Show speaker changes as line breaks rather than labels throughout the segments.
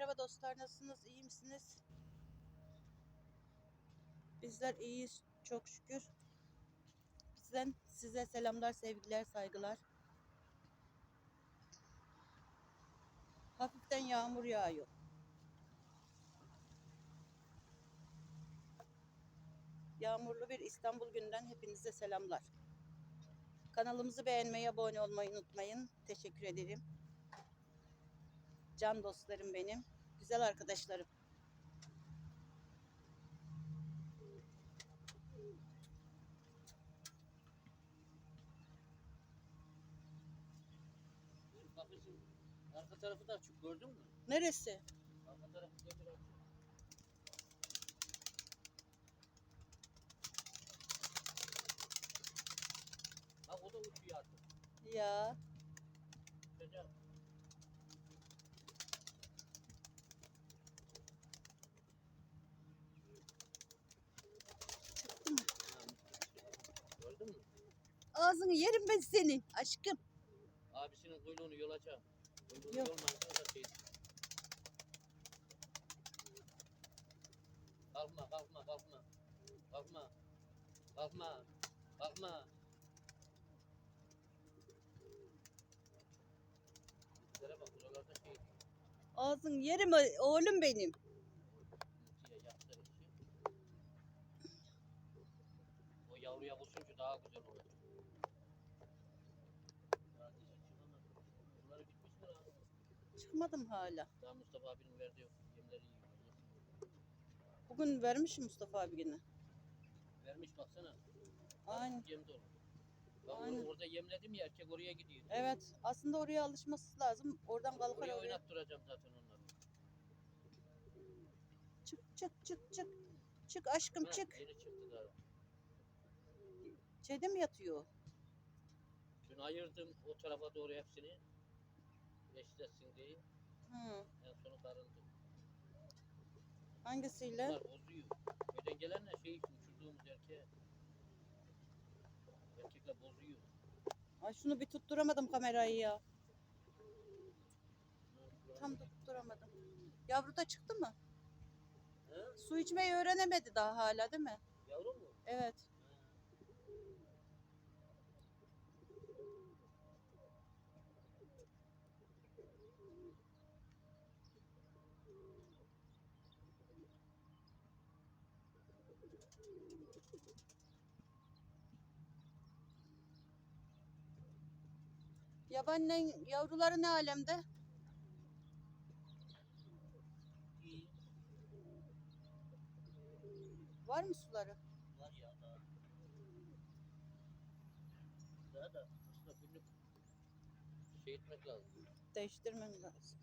Merhaba dostlar nasılsınız? İyi misiniz? Bizler iyiyiz çok şükür. Bizden size selamlar, sevgiler, saygılar. Hafiften yağmur yağıyor. Yağmurlu bir İstanbul günden hepinize selamlar. Kanalımızı beğenmeyi, abone olmayı unutmayın. Teşekkür ederim. Can dostlarım benim. Güzel arkadaşlarım.
Kapısın arka tarafı da açık gördün mü?
Neresi?
Arka tarafı demir açık. Bak o da uçuyor artık.
Ya
Uçacak.
çıktı mı?
Gördün mü?
Ağzını yerim ben senin aşkım.
Abisinin kuyruğunu yolacağım. Kuyruğunu
Yok.
da şey. Kalkma kalkma kalkma. Kalkma. Kalkma. Kalkma. Bizlere bak buralarda şey.
Ağzını yerim oğlum benim.
O yavruya kusunca daha güzel olur. Daha dişi çıkamadı. Bunları bitmiş mi lan?
Çıkmadım hala.
Daha Mustafa abinin verdiği yemleri yiyor.
Bugün vermiş Mustafa abi yine.
Vermiş baksana.
Aynen.
Yem dolu. Ben
Aynen.
orada yemledim ya erkek oraya gidiyor.
Evet aslında oraya alışması lazım. Oradan kalkar
Oraya
oraya.
oynattıracağım zaten onları.
Çık çık çık çık. Çık aşkım
Ha,
çık.
Yeni çıktı daha.
Şeyde mi yatıyor?
Dün ayırdım o tarafa doğru hepsini. Eşitlesin diye.
Hı.
En sonu darıldı.
Hangisiyle?
Bunlar bozuyor. Köyden gelenler şey uçurduğumuz erkeğe. Erkekler bozuyor.
Ay şunu bir tutturamadım kamerayı ya. Tam da tutturamadım. Yavru da çıktı mı?
He?
Su içmeyi öğrenemedi daha hala değil mi?
Yavru mu?
Evet. Yabancının yavruları ne alemde? Var mı suları?
Var ya daha. Daha da aslında günlük şey etmek lazım.
Değiştirmem lazım.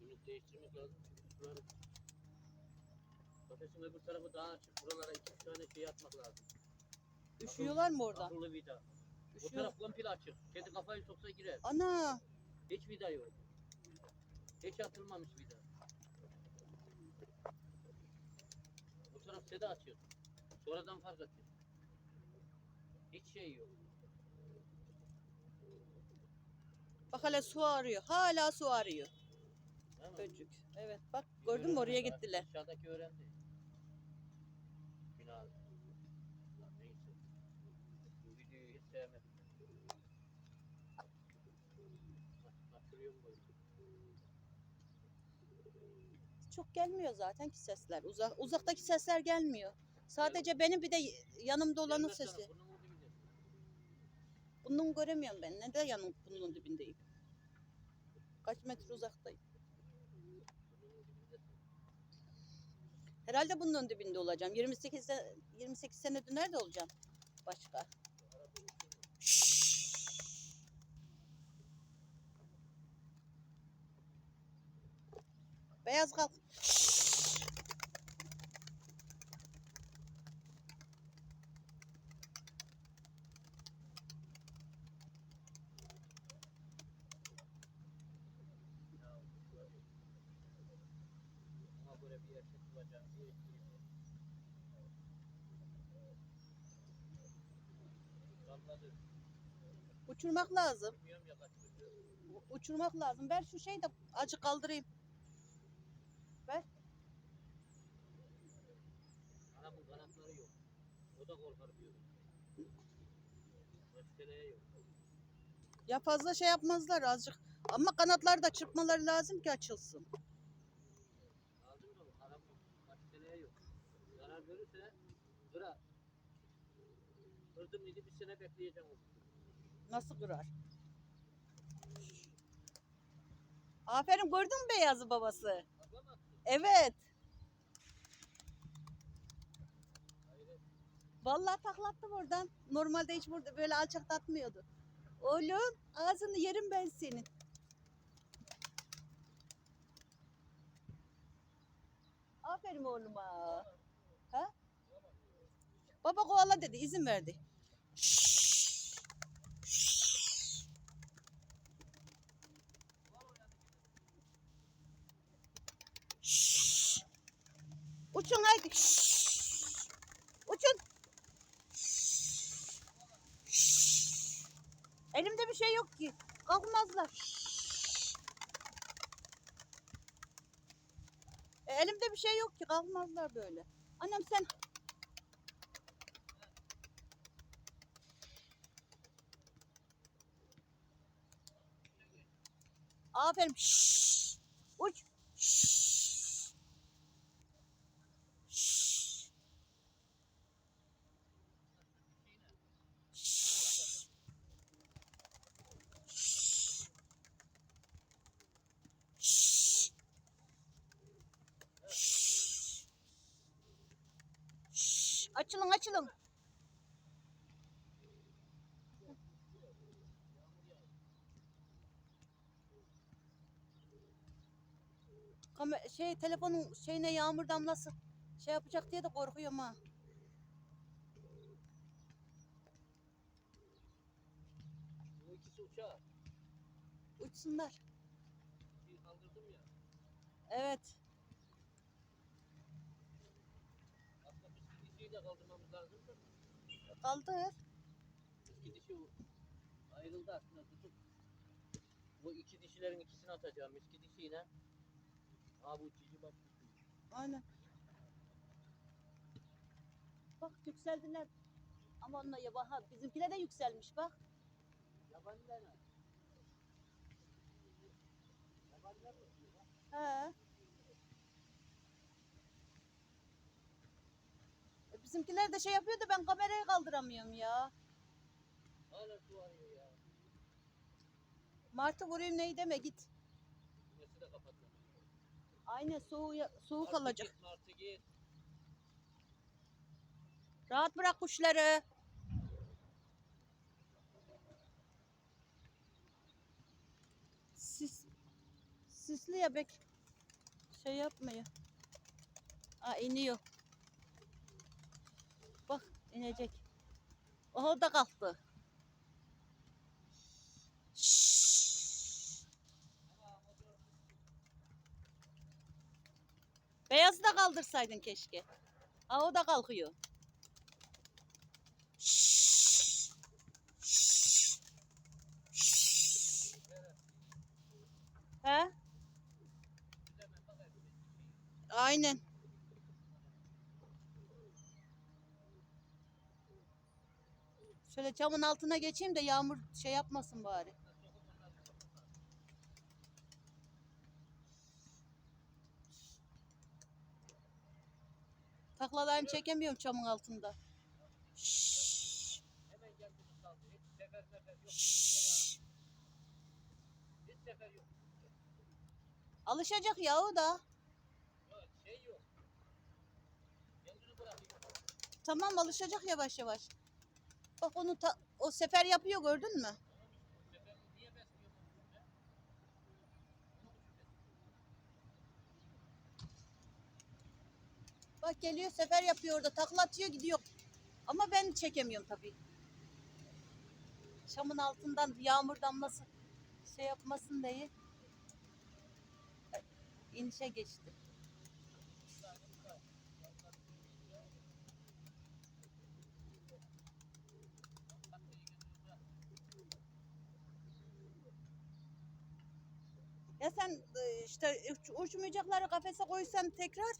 Günlük değiştirmek lazım. Suları kafesin öbür tarafı daha açık. Buralara iki tane şey atmak lazım.
Üşüyorlar mı orada?
Akıllı vida. O
Üşüyor.
taraf komple açık. Kedi kafayı soksa girer.
Ana!
Hiç vida yok. Hiç atılmamış vida. Bu taraf seda açıyor. Sonradan fark ettim. Hiç şey yok.
Bak hala su arıyor. Hala su arıyor.
Mi?
Böcük. Evet bak gördün mü oraya gittiler.
Aşağıdaki öğrendi. Bina. Lan neyse. Bu videoyu hiç sevmedim. Bak, bak şuraya mı koydum?
Çok gelmiyor zaten ki sesler. Uzak uzaktaki sesler gelmiyor. Sadece benim bir de yanımda olanın sesi. Bunun göremiyorum ben. Ne de yanım bunun dibindeyim. Kaç metre uzaktayım. Herhalde bunun dibinde olacağım. 28 se- 28 sene nerede olacağım? Başka.
Arada uçurma.
Beyaz kalk.
Ya, şöyle. Ona göre bir erkek bulacağım diye. Damladı.
Uçurmak lazım. Uçurmak lazım. Ben şu şeyi de acı kaldırayım. Ver.
Arap'ın kanatları yok. O da korkar diyor. Başkaleye yok.
Ya fazla şey yapmazlar azıcık. Ama kanatları da çırpmaları lazım ki açılsın.
Mı? Arap yok. Başkaleye yok. Zarar görürse kırar. Kırdım mıydı bir sene bekleyeceğim onu.
Nasıl kırar? Aferin gördün mü beyazı babası?
Bakma.
Evet. Vallahi taklattım oradan. Normalde hiç burada böyle alçakta atmıyordu. Oğlum ağzını yerim ben senin. Aferin oğluma. Ha? Baba kovala dedi, izin verdi. Uçun haydi. Uçun. Elimde bir şey yok ki. Kalkmazlar. E, elimde bir şey yok ki. Kalkmazlar böyle. Annem sen Aferin. Şşş. Uç. Şşş. Şşş. Şşş. Şşş. Şşş. Şşş. Açılın açılın. Kamer şey telefonun şeyine yağmur damlası şey yapacak diye de korkuyorum ha.
Bu ikisi uçağı.
Uçsunlar.
Bir kaldırdım ya.
Evet.
De kaldırmamız lazım da.
Kaldır.
Biz gidişi o- ayrıldı aslında tutup. Bu iki dişilerin ikisini atacağım. Miski dişiyle. Bu cici bak.
Aynen. Bak yükseldiler. Ama onunla ya bak bizimkiler de yükselmiş bak.
Yabaniler mi? Yabaniler mi?
He. Bizimkiler de şey yapıyor da ben kamerayı kaldıramıyorum ya.
Hala su arıyor ya.
Martı vurayım neyi deme git.
Güneşi de kapattım.
Aynen soğuğu, soğuk
Martı
alacak.
git, Martı git.
Rahat bırak kuşları. Sis, sisli ya bek. Şey yapmıyor. Aa iniyor. İnecek. O da kalktı. Beyazı da kaldırsaydın keşke. Aa o da kalkıyor. Şşş. Şşş. Şşş. He? Aynen. Şöyle camın altına geçeyim de yağmur şey yapmasın bari. Taklalarını çekemiyorum camın altında. Şşş. Şşş. Alışacak ya o da. Tamam alışacak yavaş yavaş. Bak onu ta- o sefer yapıyor gördün mü? Bak geliyor sefer yapıyor orada takla atıyor gidiyor. Ama ben çekemiyorum tabii. Şamın altından yağmur damlası şey yapmasın diye. inişe geçti. Ya sen e, işte uç- uçmayacakları kafese koysan tekrar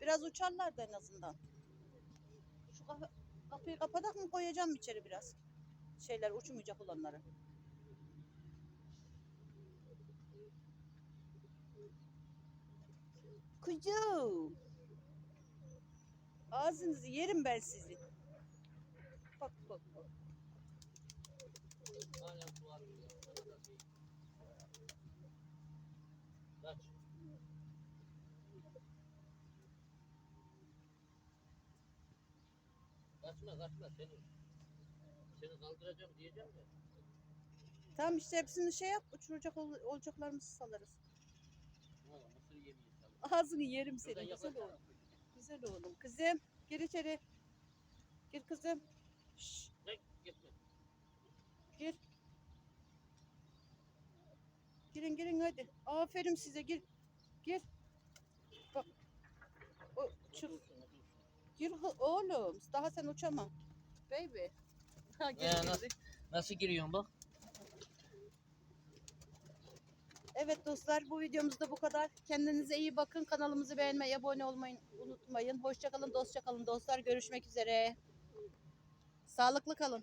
biraz uçarlardı en azından. Şu kafe- kapıyı kapatak mı koyacağım içeri biraz? Şeyler uçmayacak olanları. Kuzu. Ağzınızı yerim ben sizi. Bak bak bak.
Hala su arıyor. ya, sana da değil. Kaç. Kaçma kaçma seni. Seni kaldıracağım diyeceğim de.
Tamam işte hepsini şey yap. Uçuracak ol- olacaklarımızı salarız.
Valla mısır yemeği sana.
Ağzını yerim
Şuradan
seni. Güzel oğlum. Güzel oğlum. Kızım gir içeri. Gir kızım. Şşş,
Çek gitme.
gir. Girin girin hadi. Aferin size gir. Gir. Bak. O, çık.
Otursun, otursun.
Gir hı- oğlum. Daha sen uçama. Baby. Ha, gir,
Ee,
girdi.
nasıl- Nasıl giriyorsun bak?
Evet dostlar bu videomuzda bu kadar. Kendinize iyi bakın. Kanalımızı beğenmeyi, abone olmayı unutmayın. Hoşçakalın, dostça kalın dostlar. Görüşmek üzere. Sağlıklı kalın.